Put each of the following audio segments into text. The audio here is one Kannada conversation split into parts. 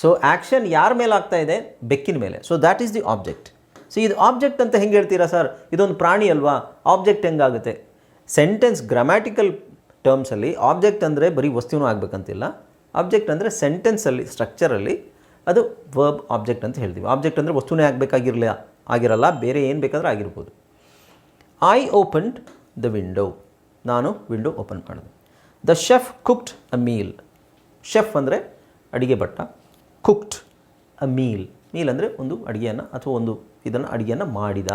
ಸೊ ಆ್ಯಕ್ಷನ್ ಯಾರ ಮೇಲೆ ಆಗ್ತಾ ಇದೆ? ಬೆಕ್ಕಿನ ಮೇಲೆ. So that is the object so ಇದು ಆಬ್ಜೆಕ್ಟ್ ಅಂತ ಹೆಂಗೆ ಹೇಳ್ತೀರಾ ಸರ್ ಇದೊಂದು ಪ್ರಾಣಿ ಅಲ್ವಾ? ಆಬ್ಜೆಕ್ಟ್ ಹೆಂಗಾಗುತ್ತೆ ಸೆಂಟೆನ್ಸ್ ಗ್ರಾಮ್ಯಾಟಿಕಲ್ ಟರ್ಮ್ಸಲ್ಲಿ ಆಬ್ಜೆಕ್ಟ್ ಅಂದರೆ ಬರೀ ವಸ್ತುನೂ ಆಗಬೇಕಂತಿಲ್ಲ. ಆಬ್ಜೆಕ್ಟ್ ಅಂದರೆ ಸೆಂಟೆನ್ಸಲ್ಲಿ ಸ್ಟ್ರಕ್ಚರಲ್ಲಿ ಅದು ವರ್ಬ್ ಆಬ್ಜೆಕ್ಟ್ ಅಂತ ಹೇಳ್ತೀವಿ. ಆಬ್ಜೆಕ್ಟ್ ಅಂದರೆ ವಸ್ತುನೇ ಆಗಬೇಕಾಗಿರಲಿಲ್ಲ ಆಗಿರಲ್ಲ, ಬೇರೆ ಏನು ಬೇಕಾದರೂ ಆಗಿರ್ಬೋದು. ಐ ಓಪನ್ಡ್ ದ ವಿಂಡೋ ನಾನು ವಿಂಡೋ ಓಪನ್ ಮಾಡಿದೆ. The chef cooked a meal chef ಅಂದರೆ ಅಡಿಗೆ ಭಟ್ಟ. ಕುಕ್ಡ್ ಅ ಮೀಲ್ ಮೀಲ್ ಅಂದರೆ ಒಂದು ಅಡುಗೆಯನ್ನು ಅಥವಾ ಒಂದು ಇದನ್ನು ಅಡುಗೆಯನ್ನು ಮಾಡಿದ.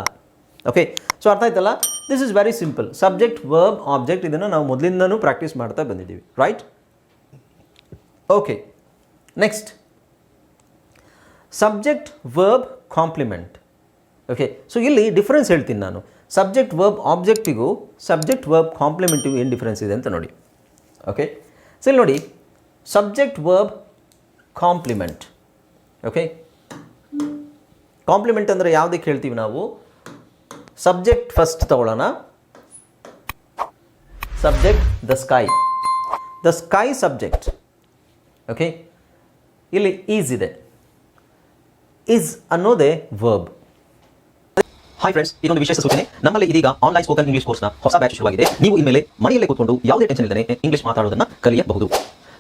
ಓಕೆ ಸೊ ಅರ್ಥ ಆಯ್ತಲ್ಲ? This is very simple subject verb object ಇದನ್ನು ನಾವು ಮೊದಲಿಂದನೂ ಪ್ರಾಕ್ಟೀಸ್ ಮಾಡ್ತಾ ಬಂದಿದ್ದೀವಿ. Right okay next subject verb complement okay so ಇಲ್ಲಿ ಡಿಫ್ರೆನ್ಸ್ ಹೇಳ್ತೀನಿ ನಾನು. ಸಬ್ಜೆಕ್ಟ್ ವರ್ಬ್ ಆಬ್ಜೆಕ್ಟಿಗೂ ಸಬ್ಜೆಕ್ಟ್ ವರ್ಬ್ ಕಾಂಪ್ಲಿಮೆಂಟಿಗೂ ಏನು ಡಿಫ್ರೆನ್ಸ್ ಇದೆ ಅಂತ ನೋಡಿ. ಓಕೆ ಸೊ ಇಲ್ಲಿ ನೋಡಿ. Subject verb complement. Okay complement ಅಂದರೆ ಯಾವುದಕ್ಕೆ ಹೇಳ್ತೀವಿ ನಾವು? ಸಬ್ಜೆಕ್ಟ್ ಫಸ್ಟ್ ತಗೊಳ್ಳೋಣ. Subject the sky. The sky subject. Okay ಇಲ್ಲಿ ಈಸ್ ಇದೆ. ಈಸ್ ಅನ್ನೋದೇ ವರ್ಬ್ ಹಾಯ್ ಫ್ರೆಂಡ್ಸ್ ಇದೊಂದು ವಿಶೇಷ ಸೂಚನೆ. ನಮ್ಮಲ್ಲಿ ಇದೀಗ ಆನ್ಲೈನ್ ಸ್ಪೋಕನ್ ಇಂಗ್ಲಿಷ್ ಕೋರ್ಸ್ನ ಹೊಸ ಬ್ಯಾಚ್ ಶುರುವಾಗಿದೆ. ನೀವು ಇನ್ಮೇಲೆ ಮನೆಯಲ್ಲೇ ಕೂತ್ಕೊಂಡು ಯಾವುದೇ ಟೆನ್ಷನ್ ಇಲ್ಲದೆ ಇಂಗ್ಲಿಷ್ ಮಾತಾಡೋದನ್ನ ಕಲಿಯಬಹುದು.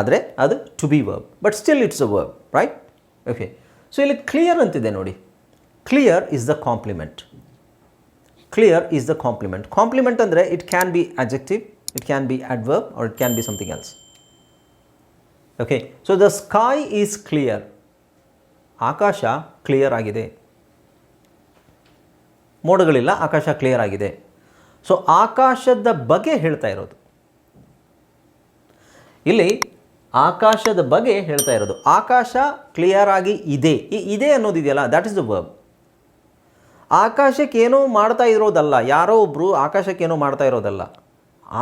ಆದರೆ ಅದು to be verb but still it's a verb right okay so ಇಲ್ಲಿ ಕ್ಲಿಯರ್ ಅಂತಿದೆ ನೋಡಿ. Clear is the complement clear is the complement complement ಅಂದರೆ it can be adjective it can be adverb or it can be something else okay so the sky is clear Akash clear ಆಗಿದೆ. ಮೋಡಗಳಿಲ್ಲ, ಆಕಾಶ ಕ್ಲಿಯರ್ ಆಗಿದೆ. ಸೊ ಆಕಾಶದ ಬಗ್ಗೆ ಹೇಳ್ತಾ ಇರೋದು. ಇಲ್ಲಿ ಆಕಾಶದ ಬಗ್ಗೆ ಹೇಳ್ತಾ ಇರೋದು. ಆಕಾಶ ಕ್ಲಿಯರ್ ಆಗಿ ಇದೆ. ಈ ಇದೆ ಅನ್ನೋದಿದೆಯಲ್ಲ ದ್ಯಾಟ್ ಇಸ್ ದ ವರ್ಬ್ ಆಕಾಶಕ್ಕೆ ಏನೋ ಮಾಡ್ತಾ ಇರೋದಲ್ಲ, ಯಾರೋ ಒಬ್ಬರು ಆಕಾಶಕ್ಕೇನೋ ಮಾಡ್ತಾ ಇರೋದಲ್ಲ,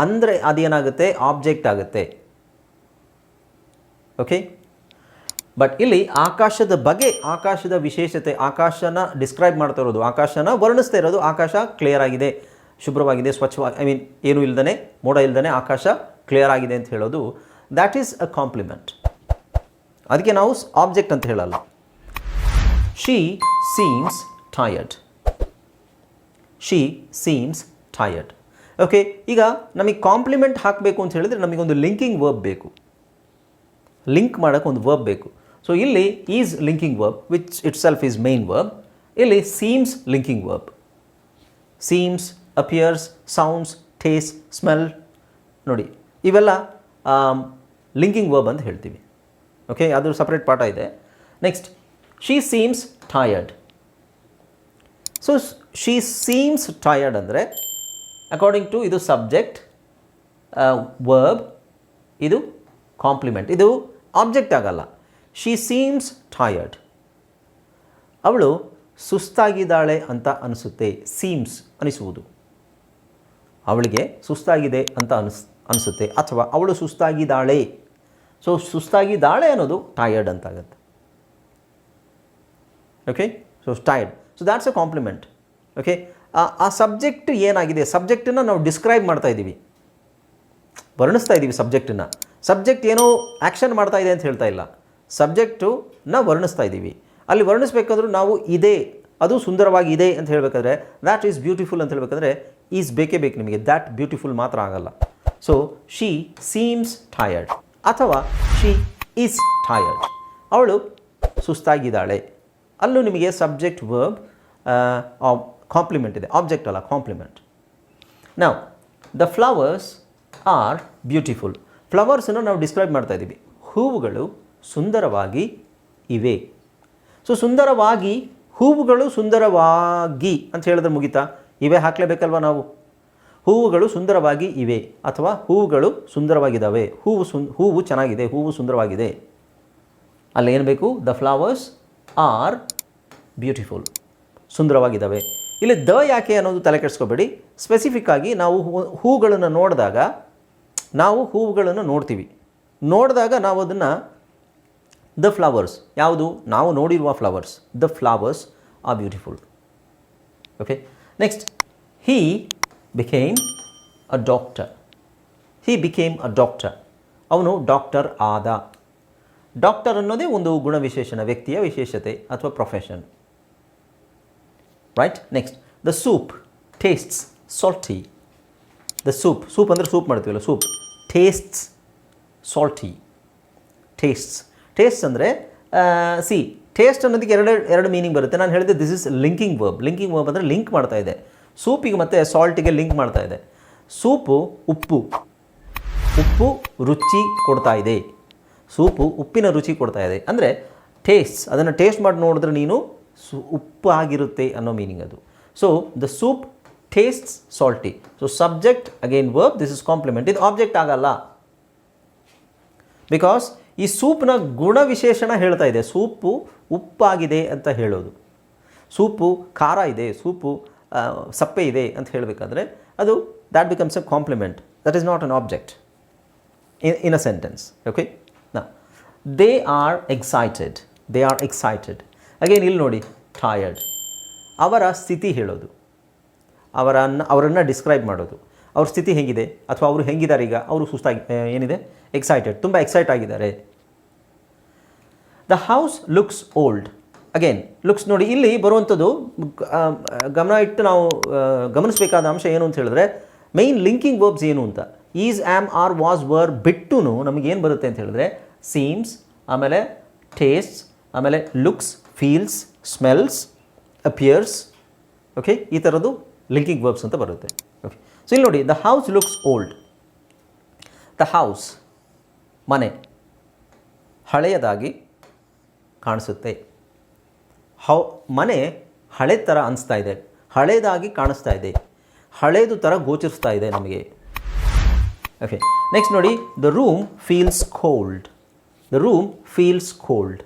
ಅಂದರೆ ಅದೇನಾಗುತ್ತೆ? ಆಬ್ಜೆಕ್ಟ್ ಆಗುತ್ತೆ. ಓಕೆ ಬಟ್ ಇಲ್ಲಿ ಆಕಾಶದ ಬಗ್ಗೆ, ಆಕಾಶದ ವಿಶೇಷತೆ, ಆಕಾಶನ ಡಿಸ್ಕ್ರೈಬ್ ಮಾಡ್ತಾ ಇರೋದು, ಆಕಾಶನ ವರ್ಣಿಸ್ತಾ ಇರೋದು, ಆಕಾಶ ಕ್ಲಿಯರ್ ಆಗಿದೆ, ಶುಭ್ರವಾಗಿದೆ ಸ್ವಚ್ಛವಾಗಿ ಐ ಮೀನ್ ಏನು ಇಲ್ದೇ ಮೋಡ ಇಲ್ದೇ ಆಕಾಶ ಕ್ಲಿಯರ್ ಆಗಿದೆ ಅಂತ ಹೇಳೋದು ದ್ಯಾಟ್ ಈಸ್ ಅ ಕಾಂಪ್ಲಿಮೆಂಟ್ ಅದಕ್ಕೆ ನಾವು ಆಬ್ಜೆಕ್ಟ್ ಅಂತ ಹೇಳಲ್ಲ. She seems tired she seems tired okay ಈಗ ನಮಗೆ ಕಾಂಪ್ಲಿಮೆಂಟ್ ಹಾಕಬೇಕು ಅಂತ ಹೇಳಿದರೆ ನಮಗೊಂದು ಲಿಂಕಿಂಗ್ ವರ್ಬ್ ಬೇಕು. ಲಿಂಕ್ ಮಾಡೋಕ್ಕೆ ಒಂದು ವರ್ಬ್ ಬೇಕು. ಸೊ ಇಲ್ಲಿ is linking verb which itself is main verb ಇಲ್ಲಿ seems linking verb seems appears sounds taste smell ನೋಡಿ, ಇವೆಲ್ಲ ಲಿಂಕಿಂಗ್ ವರ್ಬ್ ಅಂತ ಹೇಳ್ತೀವಿ. ಓಕೆ ಅದು ಸಪ್ರೇಟ್ ಪಾಠ ಇದೆ. Next she seems tired so she seems tired ಅಂದರೆ ಅಕಾರ್ಡಿಂಗ್ ಟು ಇದು ಸಬ್ಜೆಕ್ಟ್ ವರ್ಬ್ ಇದು ಕಾಂಪ್ಲಿಮೆಂಟ್ ಇದು ಆಬ್ಜೆಕ್ಟ್ ಆಗಲ್ಲ. ಶಿ ಸೀಮ್ಸ್ ಟಯರ್ಡ್ ಅವಳು ಸುಸ್ತಾಗಿದ್ದಾಳೆ ಅಂತ ಅನಿಸುತ್ತೆ. ಸೀಮ್ಸ್ ಅನಿಸುವುದು. ಅವಳಿಗೆ ಸುಸ್ತಾಗಿದೆ ಅಂತ ಅನಿಸ್, ಅನಿಸುತ್ತೆ. ಅಥವಾ ಅವಳು ಸುಸ್ತಾಗಿದ್ದಾಳೆ. ಸೊ ಸುಸ್ತಾಗಿದ್ದಾಳೆ ಅನ್ನೋದು tired ಅಂತಾಗುತ್ತೆ. Okay so tired so that's a complement okay ಆ ಸಬ್ಜೆಕ್ಟ್ ಏನಾಗಿದೆ? ಸಬ್ಜೆಕ್ಟನ್ನು ನಾವು ಡಿಸ್ಕ್ರೈಬ್ ಮಾಡ್ತಾ ಇದ್ದೀವಿ. ವರ್ಣಿಸ್ತಾ ಇದ್ದೀವಿ ಸಬ್ಜೆಕ್ಟನ್ನು ಸಬ್ಜೆಕ್ಟ್ ಏನೋ ಆ್ಯಕ್ಷನ್ ಮಾಡ್ತಾ ಇದೆ ಅಂತ ಹೇಳ್ತಾ ಇಲ್ಲ. ಸಬ್ಜೆಕ್ಟು ನಾವು ವರ್ಣಿಸ್ತಾ ಇದ್ದೀವಿ. ಅಲ್ಲಿ ವರ್ಣಿಸ್ಬೇಕಾದ್ರೂ ನಾವು ಇದೆ, ಅದು ಸುಂದರವಾಗಿ ಇದೆ ಅಂತ ಹೇಳಬೇಕಾದ್ರೆ ದ್ಯಾಟ್ ಈಸ್ ಬ್ಯೂಟಿಫುಲ್ ಅಂತ ಹೇಳಬೇಕಾದ್ರೆ ಈಸ್ ಬೇಕೇ ಬೇಕು ನಿಮಗೆ. ದ್ಯಾಟ್ ಬ್ಯೂಟಿಫುಲ್ ಮಾತ್ರ ಆಗಲ್ಲ. ಸೊ ಶಿ ಸೀಮ್ಸ್ ಟಯರ್ಡ್ ಅಥವಾ ಶಿ ಈಸ್ ಟಯರ್ಡ್ ಅವಳು ಸುಸ್ತಾಗಿದ್ದಾಳೆ. ಅಲ್ಲೂ ನಿಮಗೆ ಸಬ್ಜೆಕ್ಟ್ ವರ್ಬ್ ಕಾಂಪ್ಲಿಮೆಂಟ್ ಇದೆ. ಆಬ್ಜೆಕ್ಟ್ ಅಲ್ಲ ಕಾಂಪ್ಲಿಮೆಂಟ್ ನಾವು ದ ಫ್ಲವರ್ಸ್ ಆರ್ ಬ್ಯೂಟಿಫುಲ್ ಫ್ಲವರ್ಸನ್ನು ನಾವು ಡಿಸ್ಕ್ರೈಬ್ ಮಾಡ್ತಾ ಇದ್ದೀವಿ. ಹೂವುಗಳು ಸುಂದರವಾಗಿ ಇವೆ. ಸೊ ಸುಂದರವಾಗಿ, ಹೂವುಗಳು ಸುಂದರವಾಗಿ ಅಂತ ಹೇಳಿದ್ರೆ ಮುಗಿತಾ? ಇವೆ ಹಾಕಲೇಬೇಕಲ್ವ ನಾವು? ಹೂವುಗಳು ಸುಂದರವಾಗಿ ಇವೆ ಅಥವಾ ಹೂವುಗಳು ಸುಂದರವಾಗಿದ್ದಾವೆ. ಹೂವು ಸುನ್, ಹೂವು ಚೆನ್ನಾಗಿದೆ, ಹೂವು ಸುಂದರವಾಗಿದೆ. ಅಲ್ಲಿ ಏನು ಬೇಕು? ದ ಫ್ಲವರ್ಸ್ ಆರ್ ಬ್ಯೂಟಿಫುಲ್ ಸುಂದರವಾಗಿದ್ದಾವೆ. ಇಲ್ಲಿ ದ ಯಾಕೆ ಅನ್ನೋದು ತಲೆ ಕೆಡಿಸ್ಕೋಬೇಡಿ. ಸ್ಪೆಸಿಫಿಕ್ ಆಗಿ ನಾವು ಹೂವುಗಳನ್ನು ನೋಡಿದಾಗ, ನಾವು ಹೂವುಗಳನ್ನು ನೋಡ್ತೀವಿ. ನೋಡಿದಾಗ ನಾವು ಅದನ್ನು ದ ಫ್ಲವರ್ಸ್ ಯಾವುದು? ನಾವು ನೋಡಿರುವ flowers the flowers are beautiful okay next he became a doctor he became a doctor ಅವನು ಡಾಕ್ಟರ್ ಆದ. ಡಾಕ್ಟರ್ ಅನ್ನೋದೇ ಒಂದು ಗುಣವಿಶೇಷಣ ವ್ಯಕ್ತಿಯ ವಿಶೇಷತೆ ಅಥವಾ profession right next the soup tastes salty the soup soup ಅಂದರೆ ಸೂಪ್ ಮಾಡ್ತೀವಲ್ಲ soup tastes salty tastes taste ಅಂದರೆ ಸಿ ಟೇಸ್ಟ್ ಅನ್ನೋದಕ್ಕೆ ಎರಡು ಎರಡು ಮೀನಿಂಗ್ ಬರುತ್ತೆ. ನಾನು ಹೇಳಿದೆ this is linking verb linking verb ಅಂದರೆ ಲಿಂಕ್ ಮಾಡ್ತಾ ಇದೆ. ಸೂಪಿಗೆ ಮತ್ತು ಸಾಲ್ಟಿಗೆ ಲಿಂಕ್ ಮಾಡ್ತಾ ಇದೆ. ಸೂಪು ಉಪ್ಪು. ಉಪ್ಪು ರುಚಿ ಕೊಡ್ತಾ ಇದೆ. ಸೂಪು ಉಪ್ಪಿನ ರುಚಿ ಕೊಡ್ತಾ ಇದೆ. ಅಂದರೆ ಟೇಸ್ಟ್ ಅದನ್ನು ಟೇಸ್ಟ್ ಮಾಡಿ ನೋಡಿದ್ರೆ ನೀನು ಸು ಉಪ್ಪು ಆಗಿರುತ್ತೆ ಅನ್ನೋ ಮೀನಿಂಗ್ ಅದು. So the soup tastes salty so subject again verb this is complement ಇದು ಆಬ್ಜೆಕ್ಟ್ ಆಗಲ್ಲ. ಬಿಕಾಸ್ ಈ ಸೂಪ್ನ ಗುಣವಿಶೇಷಣ ಹೇಳ್ತಾ ಇದೆ. ಸೂಪು ಉಪ್ಪಾಗಿದೆ ಅಂತ ಹೇಳೋದು. ಸೂಪು ಖಾರ ಇದೆ. ಸೂಪು ಸಪ್ಪೆ ಇದೆ ಅಂತ ಹೇಳಬೇಕಾದ್ರೆ ಅದು that becomes a complement that is not an object in in a sentence okay ನಾ they are excited they are excited again ಇಲ್ಲಿ ನೋಡಿ, tired. ಅವರ ಸ್ಥಿತಿ ಹೇಳೋದು. ಅವರನ್ನು ಅವರನ್ನು ಡಿಸ್ಕ್ರೈಬ್ ಮಾಡೋದು. ಅವ್ರ ಸ್ಥಿತಿ ಹೇಗಿದೆ? ಅಥವಾ ಅವರು ಹೆಂಗಿದ್ದಾರೆ ಈಗ? ಅವರು ಸುಸ್ತಾಗಿ ಏನಿದೆ? ಎಕ್ಸೈಟೆಡ್ ತುಂಬ ಎಕ್ಸೈಟ್ ಆಗಿದ್ದಾರೆ. The house looks old again looks ನೋಡಿ, ಇಲ್ಲಿ ಬರುವಂಥದ್ದು ಗಮನ ಇಟ್ಟು ನಾವು ಗಮನಿಸಬೇಕಾದ ಅಂಶ ಏನು ಅಂತ ಹೇಳಿದ್ರೆ ಮೈನ್ ಲಿಂಕಿಂಗ್ ವರ್ಬ್ಸ್ ಏನು ಅಂತ. Is am are was were ಬಿಟ್ಟು ನಮಗೇನು ಬರುತ್ತೆ ಅಂತ ಹೇಳಿದ್ರೆ ಸೀಮ್ಸ್ ಆಮೇಲೆ ಟೇಸ್ಟ್ ಆಮೇಲೆ looks feels smells appears okay ಈ ಥರದ್ದು ಲಿಂಕಿಂಗ್ ವರ್ಬ್ಸ್ ಅಂತ ಬರುತ್ತೆ. ಓಕೆ ಸೊ ಇಲ್ಲಿ ನೋಡಿ the house looks old the house ಮನೆ, ಹಳೆಯದಾಗಿ ಕಾಣಿಸುತ್ತೆ. ಹೌ, ಮನೆ ಹಳೆ ಥರ ಅನಿಸ್ತಾ ಇದೆ. ಹಳೇದಾಗಿ ಕಾಣಿಸ್ತಾ ಇದೆ. ಹಳೇದು ಥರ ಗೋಚರಿಸ್ತಾ ಇದೆ ನಮಗೆ. ಓಕೆ ನೆಕ್ಸ್ಟ್ ನೋಡಿ the room feels cold the room feels cold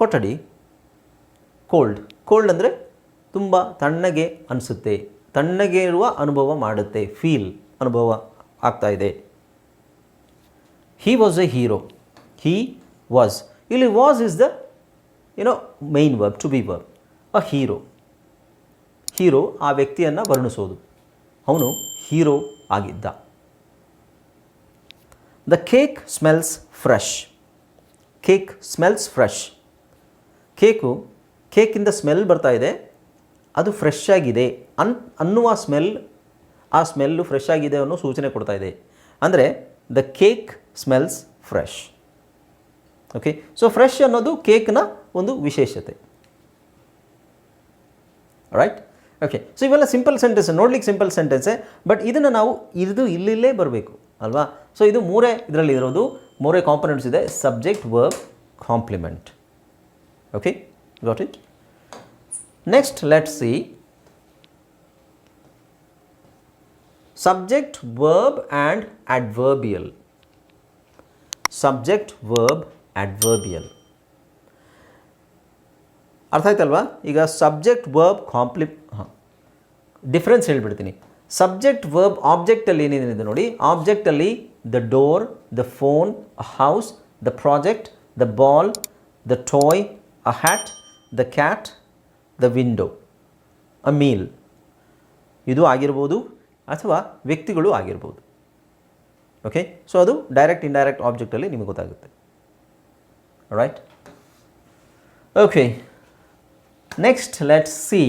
ಕೊಠಡಿ ಕೋಲ್ಡ್ ಕೋಲ್ಡ್ ಅಂದರೆ ತುಂಬ ತಣ್ಣಗೆ ಅನಿಸುತ್ತೆ. ತಣ್ಣಗೆ ಇರುವ ಅನುಭವ ಮಾಡುತ್ತೆ. ಫೀಲ್ ಅನುಭವ ಆಗ್ತಾ ಇದೆ. He was a hero he was ಇಲ್ಲಿ was is the you know main verb to be verb a hero hero ಆ ವ್ಯಕ್ತಿಯನ್ನು ವರ್ಣಿಸೋದು. ಅವನು ಹೀರೋ ಆಗಿದ್ದ. The cake smells fresh cake smells fresh cake ಕೇಕಿಂದ smell ಬರ್ತಾ ಇದೆ. ಅದು ಫ್ರೆಶ್ ಆಗಿದೆ. ಅನ್, ಅನ್ನುವ ಸ್ಮೆಲ್ ಆ ಸ್ಮೆಲ್ಲು ಫ್ರೆಶ್ ಆಗಿದೆ ಅನ್ನೋ ಸೂಚನೆ ಕೊಡ್ತಾ ಇದೆ. ಅಂದರೆ the cake smells fresh okay so fresh ಅನ್ನೋದು ಕೇಕ್ನ ಒಂದು ವಿಶೇಷತೆ. ರೈಟ್ ಓಕೆ ಸೊ ಇವೆಲ್ಲ ಸಿಂಪಲ್ ಸೆಂಟೆನ್ಸ್ ನೋಡ್ಲಿಕ್ಕೆ ಸಿಂಪಲ್ ಸೆಂಟೆನ್ಸೇ ಬಟ್ ಇದನ್ನು ನಾವು ಇದು ಇಲ್ಲಿಲ್ಲೇ ಬರಬೇಕು, ಅಲ್ವಾ? ಸೊ ಇದು ಮೂರೇ ಇದರಲ್ಲಿ ಇರೋದು, ಮೂರೇ ಕಾಂಪೊನೆಂಟ್ಸ್ ಇದೆ subject verb complement okay got it next let see subject verb and adverbial subject verb adverbial. ಅರ್ಥ ಆಯ್ತಲ್ವಾ? ಈಗ ಸಬ್ಜೆಕ್ಟ್ ವರ್ಬ್ ಕಾಂಪ್ಲಿ ಹಾಂ. ಡಿಫ್ರೆನ್ಸ್ ಹೇಳಿಬಿಡ್ತೀನಿ. ಸಬ್ಜೆಕ್ಟ್ ವರ್ಬ್ ಆಬ್ಜೆಕ್ಟಲ್ಲಿ ಏನೇನಿದೆ ನೋಡಿ? ಆಬ್ಜೆಕ್ಟಲ್ಲಿ the door the phone a house the project the ball the toy a hat the cat the window a meal ಇದು ಆಗಿರ್ಬೋದು ಅಥವಾ ವ್ಯಕ್ತಿಗಳು ಆಗಿರ್ಬೋದು. ಓಕೆ ಸೊ ಅದು ಡೈರೆಕ್ಟ್ ಇಂಡೈರೆಕ್ಟ್ ಆಬ್ಜೆಕ್ಟಲ್ಲಿ ನಿಮಗೆ ಗೊತ್ತಾಗುತ್ತೆ. Right okay next let see